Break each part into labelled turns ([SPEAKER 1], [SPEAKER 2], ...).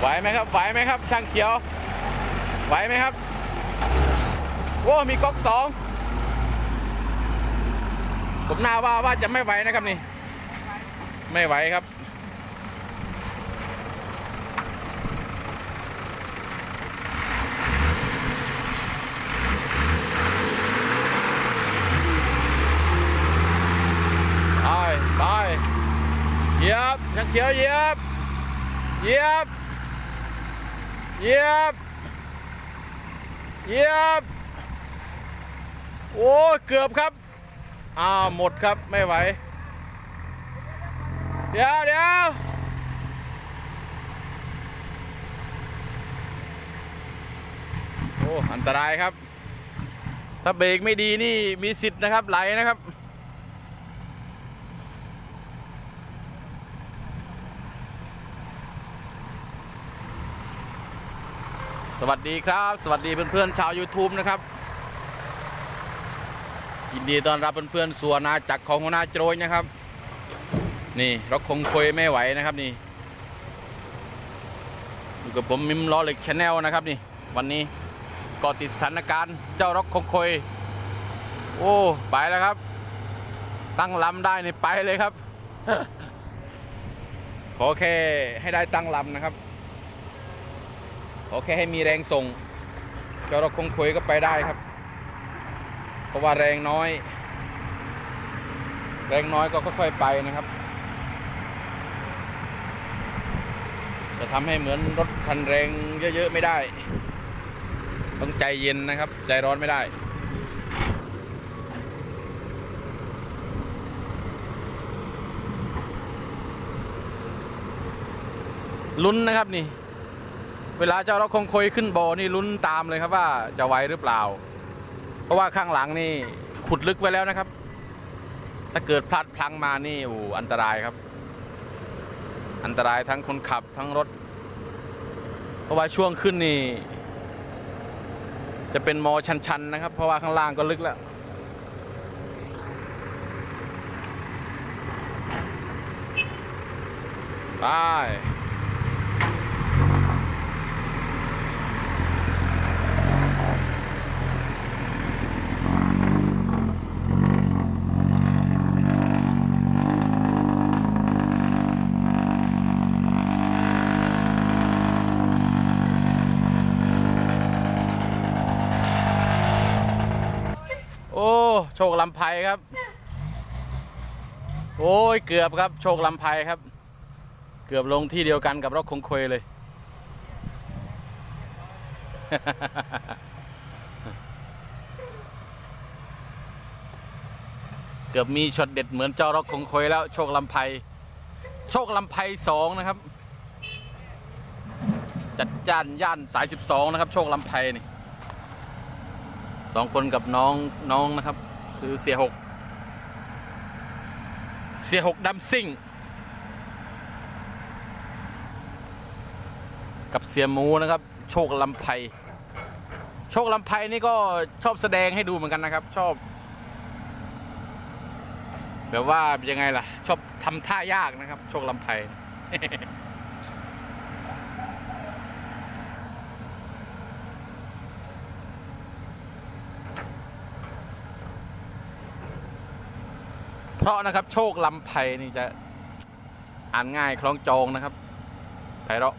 [SPEAKER 1] ไหวไหมครับ ไหวไหมครับ ช่างเขียว ไหวไหมครับ โอ้ มีก๊อกสอง ผมน่าว่าว่าจะไม่ไหวนะครับนี่ ไม่ไหวครับ ไปไปเหยียบช่างเขียวเหยียบเหยียบ เยียบเยียบโอ้เกือบครับอ้าวหมดครับไม่ไหว เดี๋ยวเดี๋ยวโอ้อันตรายครับ ถ้าเบรกไม่ดีนี่มีสิทธิ์นะครับไหลนะครับ สวัสดีครับ สวัสดีเพื่อนๆชาว YouTube นะครับยินดีต้อนรับเพื่อนๆส่วนาจักรของหัวหน้าโจรนะครับ นี่รถคงคุยไม่ไหวนะครับนี่อยู่กับผมมิมล้อเหล็กชาแนลนะครับนี่ วันนี้กาะติดสถานการณ์เจ้ารถคงคุยโอ้ไปแล้วครับ ตั้งลำได้นี่ไปเลยครับ ขอแค่ให้ได้ตั้งลำนะครับ ขอแค่ให้มีแรงส่งจ้ารถคงคุยก็ไปได้ครับ เพราะว่าแรงน้อย แรงน้อยก็ค่อยๆไปนะครับ จะทำให้เหมือนรถคันแรงเยอะๆไม่ได้ ต้องใจเย็นนะครับ ใจร้อนไม่ได้ลุ้นนะครับนี่ เวลาเจ้ารถคงคอยขึ้นบอนี่ลุ้นตามเลยครับว่าจะไวหรือเปล่า เพราะว่าข้างหลังนี่ขุดลึกไว้แล้วนะครับ ถ้าเกิดพลัดพลั้งมานี่โอ้อันตรายครับ อันตรายทั้งคนขับทั้งรถ เพราะว่าช่วงขึ้นนี่ จะเป็นมอชันๆนะครับ เพราะว่าข้างล่างก็ลึกแล้วไป โอ้ โชคลำไพครับ โอ้ยเกือบครับ โชคลำไพครับ เกือบลงที่เดียวกันกับรถคงควยเลย เกือบมีช็อตเด็ดเหมือนเจ้ารถคงควยแล้ว โชคลำไพโชคลำไพสองนะครับ จัดจ้านย่านสาย 12 นะครับ โชคลำไพนี่สองคนกับน้องน้องนะครับ คือเสียหกเสียหกดัมซิ่ง กับเสียหมูนะครับ โชคลำไพโชคลำไพนี่ก็ชอบแสดงให้ดูเหมือนกันนะครับ ชอบ แบบว่ายังไงล่ะ ชอบทำท่ายากนะครับ โชคลำไพ ราะนะครับ โชคลำไพนี่จะอ่านง่ายคล้องจองนะครับไพเราะ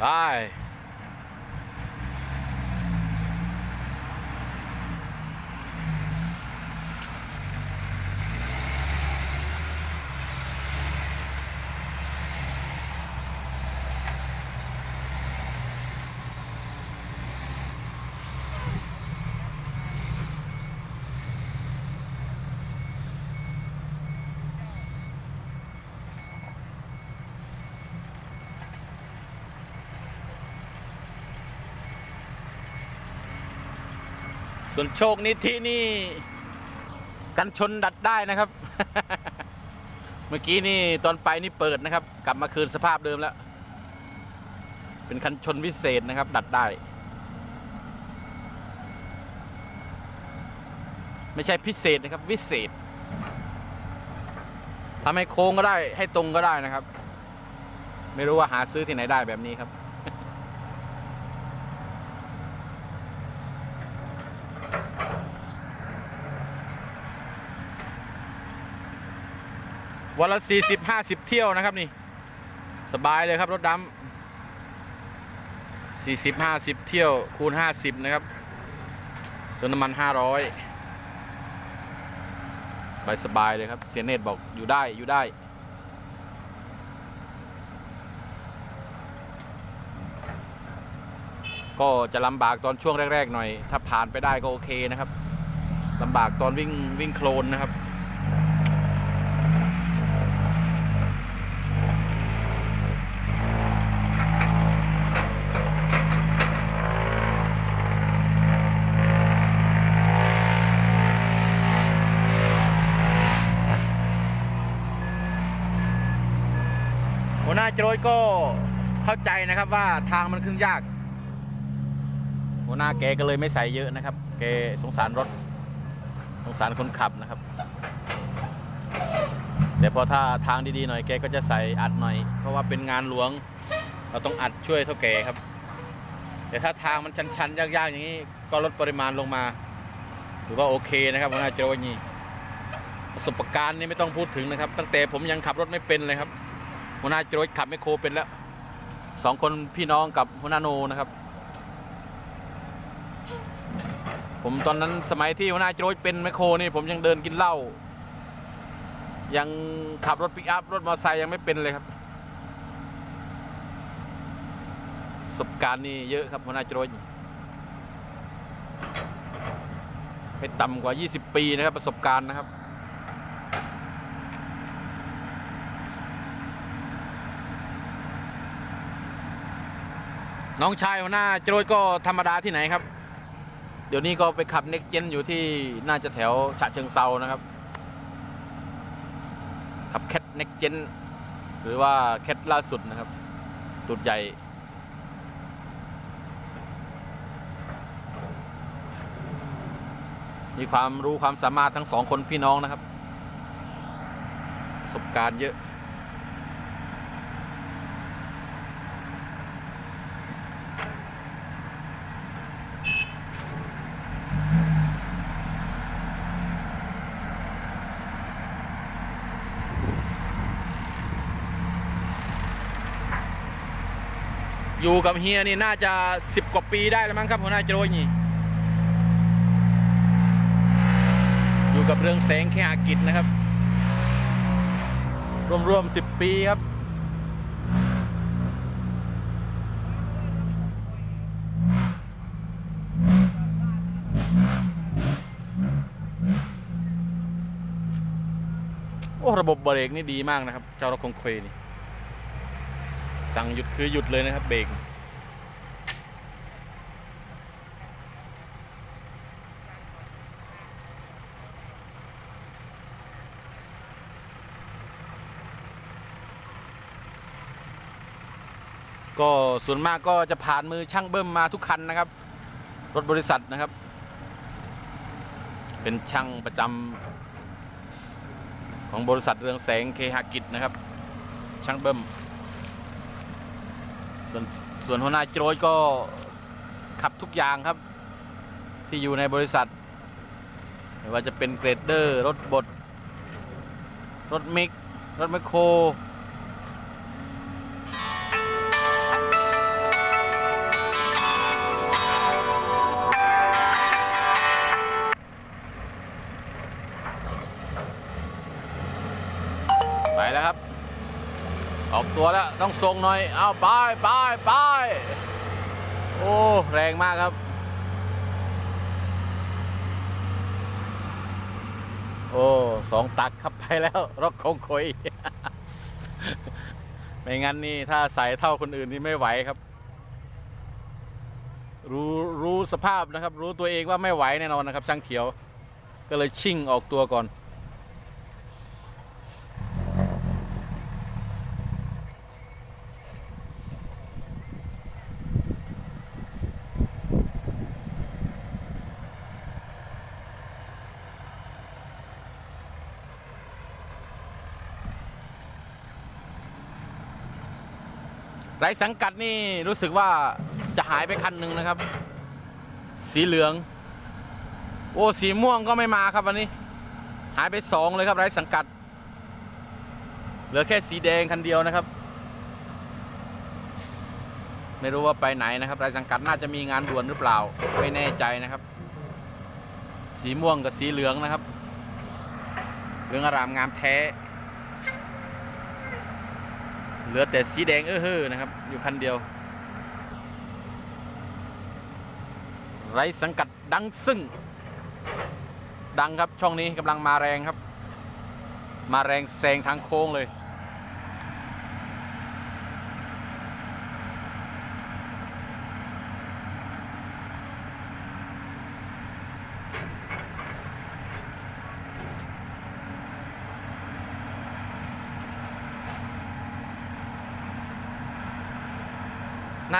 [SPEAKER 1] ไป ส่วนโชคนิธินี่ กันชนดัดได้นะครับ เมื่อกี้นี่ตอนไปนี่เปิดนะครับ กลับมาคืนสภาพเดิมแล้ว เป็นคันชนวิเศษนะครับ ดัดได้ ไม่ใช่พิเศษนะครับ วิเศษทำให้โค้งก็ได้ให้ตรงก็ได้นะครับ ไม่รู้ว่าหาซื้อที่ไหนได้แบบนี้ครับ วันละสี่สิบห้าสิบเที่ยวนะครับนี่ สบายเลยครับรถดำสี่สิบห้าสิบเที่ยวคูณห้าสิบนะครับตัวน้ำมันห้าร้อยสบายสบายเลยครับ เสียเนตบอกอยู่ได้อยู่ได้ ก็จะลำบากตอนช่วงแรก ๆ หน่อย ถ้าผ่านไปได้ก็โอเคนะครับลำบากตอนวิ่งวิ่งโคลนนะครับ น้าโจรก็เข้าใจนะครับว่าทางมันขึ้นยาก หัวหน้าแกก็เลยไม่ใส่เยอะนะครับ แกสงสารรถ สงสารคนขับนะครับ แต่พอถ้าทางดีๆหน่อยแกก็จะใส่อัดหน่อย เพราะว่าเป็นงานหลวง เราต้องอัดช่วยเท่าแกครับ แต่ถ้าทางมันชันๆ ยากๆ อย่างนี้ ก็ลดปริมาณลงมาถือว่าโอเคนะครับหัวหน้าโจรนี่ประสบการณ์นี่ไม่ต้องพูดถึงนะครับ ตั้งแต่ผมยังขับรถไม่เป็นเลยครับ หัวหน้าโจรขับไมโครเป็นแล้วสองคนพี่น้องกับหัวหน้าโนนะครับ ผมตอนนั้นสมัยที่หัวหน้าโจรเป็นไมโครนี่ผมยังเดินกินเหล้ายังขับรถปิกอัพรถมอเตอร์ไซค์ยังไม่เป็นเลยครับประสบการณ์นี่เยอะครับหัวหน้าโจรไม่ต่ำกว่า 20 ปีนะครับประสบการณ์นะครับ น้องชายหัวหน้าโจรก็ธรรมดาที่ไหนครับ เดี๋ยวนี้ก็ไปขับเน็กเจนอยู่ที่น่าจะแถวฉะเชิงเซานะครับ ขับแคทเน็กเจนหรือว่าแคทล่าสุดนะครับตุดใหญ่มีความรู้ความสามารถทั้งสองคนพี่น้องนะครับ ประสบการณ์เยอะ อยู่กับเฮียนี่น่าจะสิบกว่าปีได้แล้วมั้งครับหัวหน้าโจรนี่อยู่กับเรื่องแสงแค่อากิจนะครับ รวมๆสิบปีครับโอ้ระบบเบรกนี่ดีมากนะครับ เจ้ารถคงเควนี่ สั่งหยุดคือหยุดเลยนะครับเบรกก็ส่วนมากก็จะผ่านมือช่างเบิ้มมาทุกคันนะครับ รถบริษัทนะครับ เป็นช่างประจำของบริษัทเรืองแสงเคหกิจนะครับ ช่างเบิ้ม ส่วนส่วนหัวหน้าโจรก็ขับทุกอย่างครับ ที่อยู่ในบริษัท ไม่ว่าจะเป็นเกรดเดอร์ รถบด รถมิก รถแมคโคร ตัวแล้ว ต้องทรงหน่อย เอาไปไปไปโอ้ แรงมากครับ โอ้สองตักครับไปแล้วรถคงคอยไม่งั้นนี่ ถ้าใส่เท่าคนอื่นนี่ไม่ไหวครับ รู้รู้สภาพนะครับ รู้ตัวเองว่าไม่ไหวแน่นอนนะครับช่างเขียว ก็เลยชิ่งออกตัวก่อน ไรสังกัดนี่รู้สึกว่าจะหายไปคันหนึ่งนะครับ สีเหลือง โอ้สีม่วงก็ไม่มาครับวันนี้ หายไปสองเลยครับไรสังกัด เหลือแค่สีแดงคันเดียวนะครับ ไม่รู้ว่าไปไหนนะครับไรสังกัดน่าจะมีงานด่วนหรือเปล่าไม่แน่ใจนะครับ สีม่วงกับสีเหลืองนะครับเหลืองอารามงามแท้ เหลือแต่สีแดงเออเฮ้อนะครับ อยู่คันเดียว ไรสังกัดดังซึ่ง ดังครับช่องนี้กำลังมาแรงครับ มาแรงแซงทางโค้งเลย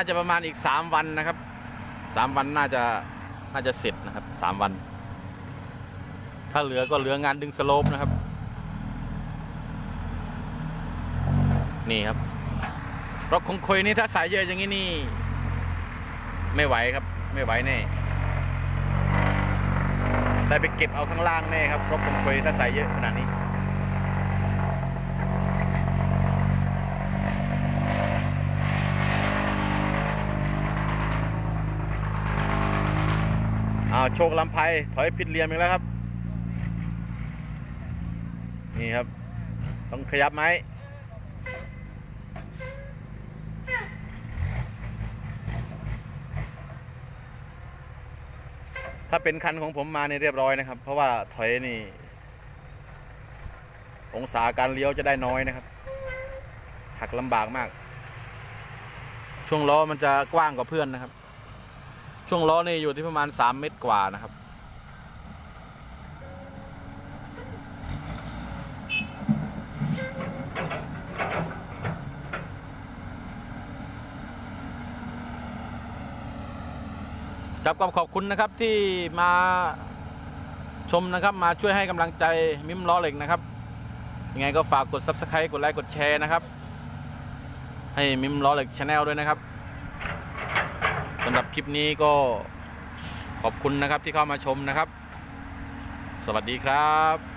[SPEAKER 1] าจะประมาณอีก 3 วันนะครับ 3 วันน่าจะน่าจะเสร็จนะครับ 3 วัน ถ้าเหลือก็เหลืองานดึงสโลปนะครับ นี่ครับรถคงคุยนี่ถ้าสายเยอะอย่างนี้นี่ ไม่ไหวครับ ไม่ไหวแน่ได้ไปเก็บเอาข้างล่างแน่ครับรถคงคุยถ้าสายเยอะขนาดนี้ โชคลำไพถอยผิดเหลี่ยมอีกแล้วครับ นี่ครับ ต้องขยับไหมถ้าเป็นคันของผมมาเนี่เรียบร้อยนะครับ เพราะว่าถอยนี่ องศาการเลี้ยวจะได้น้อยนะครับ หักลำบากมาก ช่วงล้อมันจะกว้างกว่าเพื่อนนะครับ ช่วงล้อนี่อยู่ที่ประมาณ 3 เมตรกว่านะครับ ครับก็ขอบคุณนะครับที่มาชมนะครับมาช่วยให้กำลังใจมิมล้อเหล็กนะครับยังไงก็ฝากกด subscribe กดไลค์กดแชร์นะครับ ให้มิมล้อเหล็กชาแนลด้วยนะครับำหรับคลิปนี้ก็ขอบคุณนะครับที่เข้ามาชมนะครับ สวัสดีครับ